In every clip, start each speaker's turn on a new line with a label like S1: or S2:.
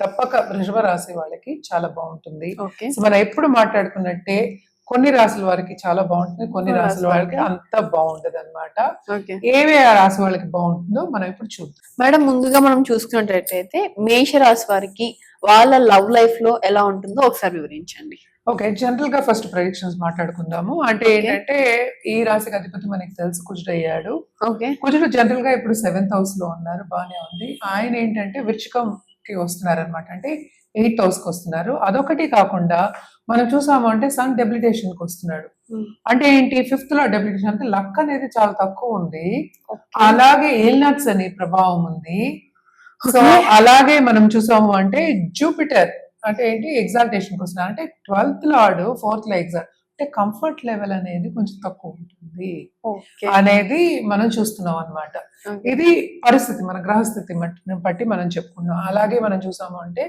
S1: తప్పక వృషభ రాశి వాళ్ళకి చాలా బాగుంటుంది. సో మనం ఎప్పుడు మాట్లాడుకున్నట్టే కొన్ని రాసుల వారికి చాలా బాగుంటుంది కొన్ని రాసుల
S2: వారికి
S1: అంత బాగుండదు అనమాట ఏవే ఆ రాశి వాళ్ళకి బాగుంటుందో మనం ఇప్పుడు చూద్దాం.
S2: మేడం ముందుగా మనం చూసుకున్నట్టయితే మేష రాశి వారికి వాళ్ళ లవ్ లైఫ్లో ఎలా ఉంటుందో ఒకసారి వివరించండి.
S1: ఓకే జనరల్గా ఫస్ట్ ప్రొడిక్షన్స్ మాట్లాడుకుందాము. అంటే. ఏంటంటే ఈ రాశికి అధిపతి మనకి తెలుసు కుజుడు అయ్యాడు
S2: ఓకే.
S1: కుజుడు జనరల్గా ఇప్పుడు సెవెంత్ హౌస్లో ఉన్నారు బాగానే ఉంది. ఆయన ఏంటంటే వృచ్చికం కి వస్తున్నారు అనమాట అంటే ఎయిత్ హౌస్కి వస్తున్నారు. అదొకటి కాకుండా మనం చూసాము అంటే సన్కి వస్తున్నాడు.
S2: Hmm.
S1: అంటే ఏంటి? ఫిఫ్త్లో డెబిలిటేషన్ అంటే లక్ అనేది చాలా తక్కువ ఉంది. అలాగే ఏల్నట్స్ అనే ప్రభావం ఉంది. సో అలాగే మనం చూసాము అంటే జూపిటర్ అంటే ఏంటి? ఎగ్జాల్టేషన్ వస్తున్నారు. అంటే ట్వెల్త్ లార్డ్ ఫోర్త్లో ఎగ్జామ్ అంటే కంఫర్ట్ లెవెల్ అనేది కొంచెం తక్కువ ఉంటుంది అనేది మనం చూస్తున్నాం అన్నమాట.
S2: Okay.
S1: ఇది పరిస్థితి మన గ్రహస్థితి బట్టి మనం చెప్పుకున్నాం అలాగే మనం చూసాము అంటే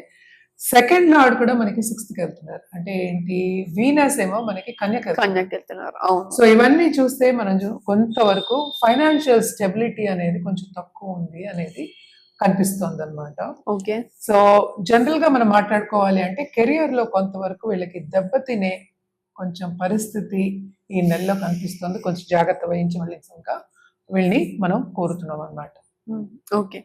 S1: సెకండ్ లార్డ్ కూడా మనకి సిక్స్త్కి వెళ్తున్నారు. అంటే ఏంటి? వీనస్ ఏమో మనకి కన్యక
S2: వెళ్తున్నారు.
S1: సో ఇవన్నీ చూస్తే మనం కొంతవరకు ఫైనాన్షియల్ స్టెబిలిటీ అనేది కొంచెం తక్కువ ఉంది అనేది కనిపిస్తుంది అనమాట
S2: ఓకే.
S1: సో జనరల్గా మనం మాట్లాడుకోవాలి అంటే కెరియర్లో కొంతవరకు వీళ్ళకి దెబ్బతినే కొంచెం పరిస్థితి ఈ నెలలో కనిపిస్తుంది. కొంచెం జాగ్రత్త వహించవలసిందిగా వీళ్ళని మనం కోరుతున్నాం అనమాట
S2: ఓకే.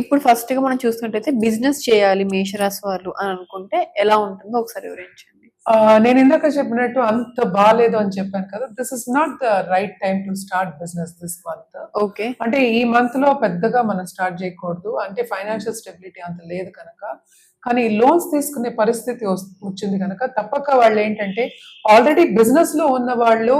S2: ఇప్పుడు ఫస్ట్గా మనం చూసుకున్నట్టయితే బిజినెస్ చేయాలి మేషరాశి వాళ్ళు అని అనుకుంటే ఎలా ఉంటుందో ఒకసారి వివరించండి.
S1: నేను ఇందాక చెప్పినట్టు అంత బాగాలేదు అని చెప్పాను కదా. This is not the right time to start business this month
S2: okay.
S1: అంటే ఈ మంత్లో పెద్దగా మనం స్టార్ట్ చేయకూడదు. అంటే ఫైనాన్షియల్ స్టెబిలిటీ అంత లేదు కనుక. కానీ లోన్స్ తీసుకునే పరిస్థితి వచ్చింది కనుక తప్పక వాళ్ళు ఏంటంటే ఆల్రెడీ బిజినెస్లో ఉన్న వాళ్ళు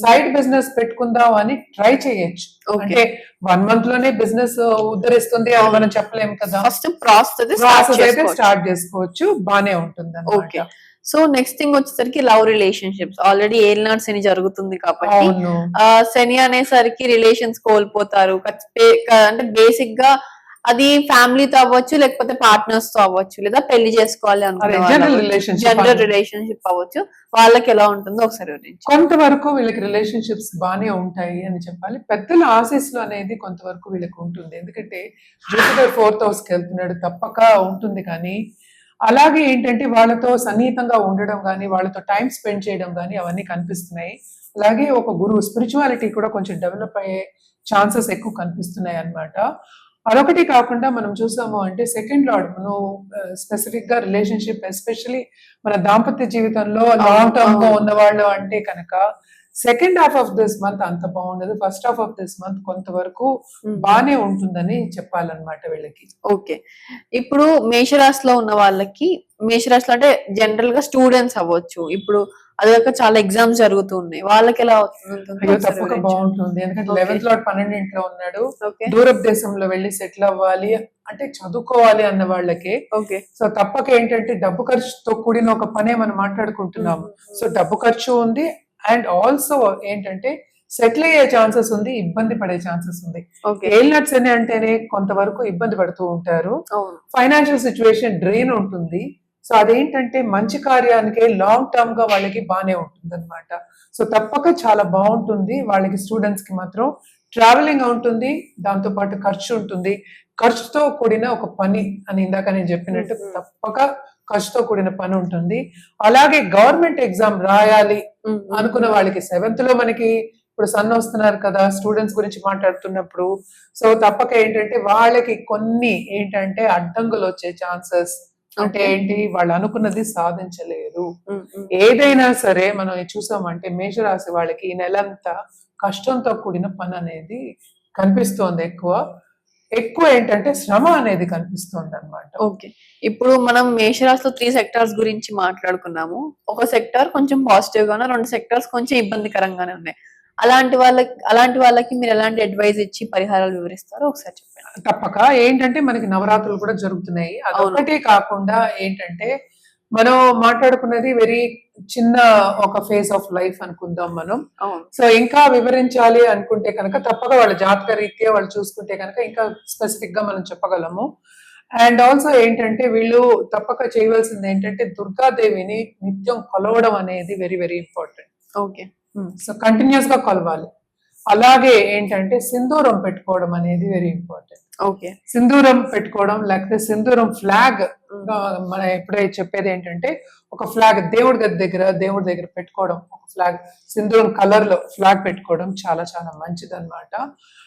S1: సైడ్ బిజినెస్ పెట్టుకుందాం అని ట్రై చేయొచ్చు.
S2: ఓకే
S1: అంటే వన్ మంత్లోనే బిజినెస్ ఉద్ధరిస్తుంది అని మనం చెప్పలేము కదా.
S2: ఫస్ట్ ప్రాసెస్
S1: అయితే స్టార్ట్ చేసుకోవచ్చు. బానే ఉంటుంది
S2: Okay. సో నెక్స్ట్ థింగ్ వచ్చేసరికి లవ్ రిలేషన్షిప్స్. ఆల్రెడీ ఏలినాడ్స్ అని జరుగుతుంది కాబట్టి శని అనేసరికి రిలేషన్స్ కోల్పోతారు. అంటే బేసిక్గా అది ఫ్యామిలీతో అవ్వచ్చు లేకపోతే పార్ట్నర్స్తో అవ్వచ్చు లేదా పెళ్ళి చేసుకోవాలి
S1: అదే జనరల్ రిలేషన్షిప్
S2: అవ్వచ్చు. వాళ్ళకి ఎలా ఉంటుందో ఒకసారి
S1: కొంతవరకు వీళ్ళకి రిలేషన్షిప్స్ బానే ఉంటాయి అని చెప్పాలి. పెద్దల ఆశీస్సులు అనేది కొంతవరకు వీళ్ళకి ఉంటుంది. ఎందుకంటే జూపిటర్ ఫోర్త్ హౌస్కి వెళ్తున్నాడు తప్పక ఉంటుంది కానీ అలాగే ఏంటంటే వాళ్ళతో సన్నిహితంగా ఉండడం కానీ వాళ్ళతో టైం స్పెండ్ చేయడం కానీ అవన్నీ కనిపిస్తున్నాయి అలాగే ఒక గురువు స్పిరిచువాలిటీ కూడా కొంచెం డెవలప్ అయ్యే ఛాన్సెస్ ఎక్కువ కనిపిస్తున్నాయి అన్నమాట అదొకటి కాకుండా మనం చూసాము అంటే సెకండ్ లార్డ్ మనం స్పెసిఫిక్గా రిలేషన్షిప్ ఎస్పెషలీ మన దాంపత్య జీవితంలో లాంగ్ టర్మ్గా
S2: అవును.
S1: ఉన్న వాళ్ళు అంటే కనుక second half of this month అంత బాగుండదు. First half of this month కొంతవరకు బానే ఉంటుందని చెప్పాలన్నమాట వీళ్ళకి.
S2: ఓకే. ఇప్పుడు మేషరాశిలో ఉన్న వాళ్ళకి మేషరాశిలో అంటే జనరల్గా స్టూడెంట్స్ అవ్వచ్చు. ఇప్పుడు అదొక చాలా ఎగ్జామ్స్ జరుగుతూ ఉన్నాయి. వాళ్ళకి ఎలా
S1: అయ్యో తప్పక. బాగుంటుంది. ఎందుకంటే. లెవెన్త్ లాట్ పన్నెండింట్లో ఉన్నాడు. దూరపు దేశంలో వెళ్ళి సెటిల్ అవ్వాలి. అంటే చదువుకోవాలి అన్న వాళ్ళకి.
S2: ఓకే.
S1: సో తప్పక ఏంటంటే డబ్బు ఖర్చుతో కూడిన ఒక పనే మనం మాట్లాడుకుంటున్నాము. సో డబ్బు ఖర్చు ఉంది. అండ్ ఆల్సో ఏంటంటే సెటిల్ అయ్యే ఛాన్సెస్ ఉంది ఇబ్బంది పడే ఛాన్సెస్ ఉంది.
S2: ఓకే.
S1: ఏల్నట్స్ అని అంటేనే కొంతవరకు ఇబ్బంది పడుతూ ఉంటారు. ఫైనాన్షియల్ సిచ్యువేషన్ డ్రైన్ ఉంటుంది. సో అదేంటంటే మంచి కార్యానికి లాంగ్ టర్మ్గా వాళ్ళకి బాగానే ఉంటుంది అనమాట సో తప్పక చాలా బాగుంటుంది. వాళ్ళకి స్టూడెంట్స్కి మాత్రం ట్రావెలింగ్ ఉంటుంది. దాంతో పాటు ఖర్చు ఉంటుంది. ఖర్చుతో కూడిన ఒక పని అని ఇందాక నేను చెప్పినట్టు
S2: Mhm.
S1: తప్పక ఖర్చుతో కూడిన పని ఉంటుంది అలాగే గవర్నమెంట్ ఎగ్జామ్ రాయాలి. అనుకున్న వాళ్ళకి సెవెంత్లో మనకి ఇప్పుడు సన్ వస్తున్నారు కదా స్టూడెంట్స్ గురించి మాట్లాడుతున్నప్పుడు సో తప్పక ఏంటంటే వాళ్ళకి కొన్ని ఏంటంటే అడ్డంకులు వచ్చే ఛాన్సెస్ అంటే. ఏంటి వాళ్ళు అనుకున్నది సాధించలేరు. ఏదైనా సరే మనం చూసామంటే మేషరాశి వాళ్ళకి ఈ నెలంతా కష్టంతో కూడిన పని అనేది కనిపిస్తోంది ఎక్కువ ఎక్కువ ఏంటంటే శ్రమ అనేది కనిపిస్తుంది అనమాట
S2: ఓకే. ఇప్పుడు మనం మేషరాశిలో త్రీ సెక్టార్స్ గురించి మాట్లాడుకున్నాము. ఒక సెక్టార్ కొంచెం పాజిటివ్ గానే రెండు సెక్టార్స్ కొంచెం ఇబ్బందికరంగానే ఉన్నాయి. అలాంటి వాళ్ళకి అలాంటి వాళ్ళకి మీరు ఎలాంటి అడ్వైజ్ ఇచ్చి పరిహారాలు వివరిస్తారో ఒకసారి చెప్పండి.
S1: తప్పక. ఏంటంటే మనకి నవరాత్రులు కూడా జరుగుతున్నాయి.
S2: అవును.
S1: అదొక్కటే కాకుండా ఏంటంటే మనం మాట్లాడుకున్నది వెరీ చిన్న ఒక ఫేజ్ ఆఫ్ లైఫ్ అనుకుందాం మనం. సో ఇంకా వివరించాలి అనుకుంటే కనుక తప్పక వాళ్ళ జాతక రీత్యా వాళ్ళు చూసుకుంటే కనుక ఇంకా స్పెసిఫిక్గా మనం చెప్పగలము. అండ్ ఆల్సో ఏంటంటే వీళ్ళు తప్పక చేయవలసింది ఏంటంటే దుర్గాదేవిని నిత్యం కొలవడం అనేది very very important
S2: okay.
S1: So కంటిన్యూస్గా కొలవాలి. అలాగే ఏంటంటే సింధూరం పెట్టుకోవడం అనేది వెరీ ఇంపార్టెంట్ సింధూరం పెట్టుకోవడం లేకపోతే సింధూరం ఫ్లాగ్ మన ఎప్పుడే చెప్పేది ఏంటంటే ఒక ఫ్లాగ్ దేవుడి గది దగ్గర దేవుడి దగ్గర పెట్టుకోవడం ఒక ఫ్లాగ్ సింధూరం కలర్లో ఫ్లాగ్ పెట్టుకోవడం చాలా చాలా మంచిది అనమాట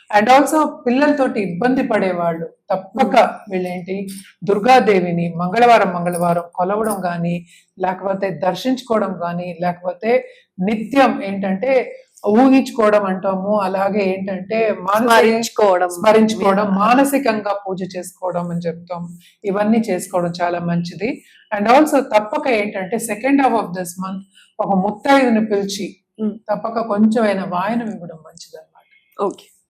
S1: అండ్ ఆల్సో పిల్లలతోటి ఇబ్బంది పడేవాళ్ళు తప్పక వీళ్ళేంటి దుర్గాదేవిని మంగళవారం మంగళవారం కొలవడం కానీ లేకపోతే దర్శించుకోవడం కానీ లేకపోతే నిత్యం ఏంటంటే ఊహించుకోవడం అంటాము. అలాగే ఏంటంటే
S2: స్మరించుకోవడం.
S1: స్మరించుకోవడం మానసికంగా పూజ చేసుకోవడం అని చెప్తాం. ఇవన్నీ చేసుకోవడం చాలా మంచిది. అండ్ ఆల్సో తప్పక ఏంటంటే second half of this month ఒక ముత్తైదుని పిలిచి. తప్పక కొంచెమైనా వాయనం ఇవ్వడం మంచిది అనమాట
S2: ఓకే.